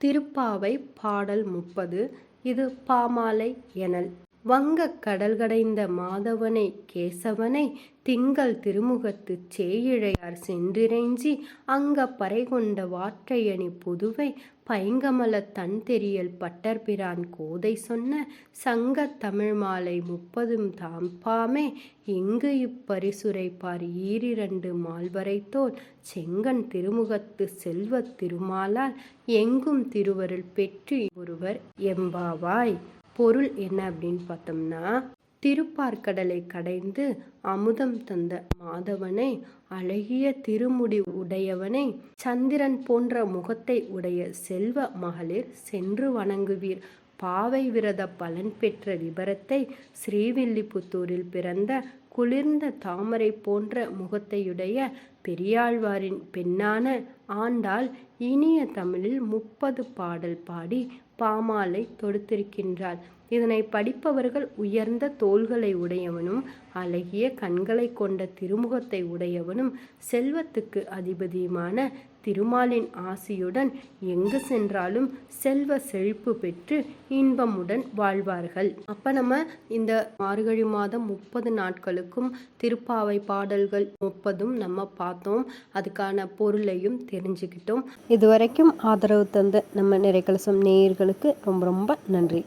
திருப்பாவை பாடல் முப்பது இது பாமாலை எனல். வங்கக் கடல்கடைந்த மாதவனை கேசவனை திங்கள் திருமுகத்துச் சேயிழையார் சென்றிறைஞ்சி அங்க பறைகொண்ட வாற்றையணி புதுவை பைங்கமல தன்தெரியல் பட்டர்பிரான் கோதை சொன்ன சங்கத் தமிழ்மாலை முப்பதும் தாம்பாமே எங்கு இப்பரிசுரைப்பார் ஈரிரண்டு மால்வரைத்தோல் செங்கன் திருமுகத்து செல்வத் திருமாலால் எங்கும் திருவருள் பெற்று ஒருவர் எம்பாவாய். பொருள் என்ன அப்படின்னு பார்த்தோம்னா திருப்பார்க்கடலை கடைந்து அமுதம் தந்த மாதவனை அழகிய திருமுடி உடையவனை சந்திரன் போன்ற முகத்தை உடைய செல்வ மகளிர் சென்று வணங்குவீர். பாவை விரத பலன் பெற்ற விபரத்தை ஸ்ரீவில்லிபுத்தூரில் பிறந்த குளிர்ந்த தாமரை போன்ற முகத்தையுடைய பெரியாழ்வாரின் பெண்ணான ஆண்டாள் இனிய தமிழில் முப்பது பாடல் பாடி பாமாலை தொடுத்திருக்கின்றாள். இதனை படிப்பவர்கள் உயர்ந்த தோள்களை உடையவனும் அழகிய கண்களை கொண்ட திருமுகத்தை உடையவனும் செல்வத்துக்கு அதிபதியுமான திருமாலின் ஆசியுடன் எங்கு சென்றாலும் செல்வ செழிப்பு பெற்று இன்பமுடன் வாழ்வார்கள். அப்ப நம்ம இந்த மார்கழி மாதம் முப்பது நாட்களுக்கும் திருப்பாவை பாடல்கள் முப்பதும் நம்ம பா பார்த்தோம். அதுக்கான பொருளையும் தெரிஞ்சுக்கிட்டோம். இதுவரைக்கும் ஆதரவு தந்த நம்ம நிறைக்கலசம் நேயர்களுக்கு ரொம்ப ரொம்ப நன்றி.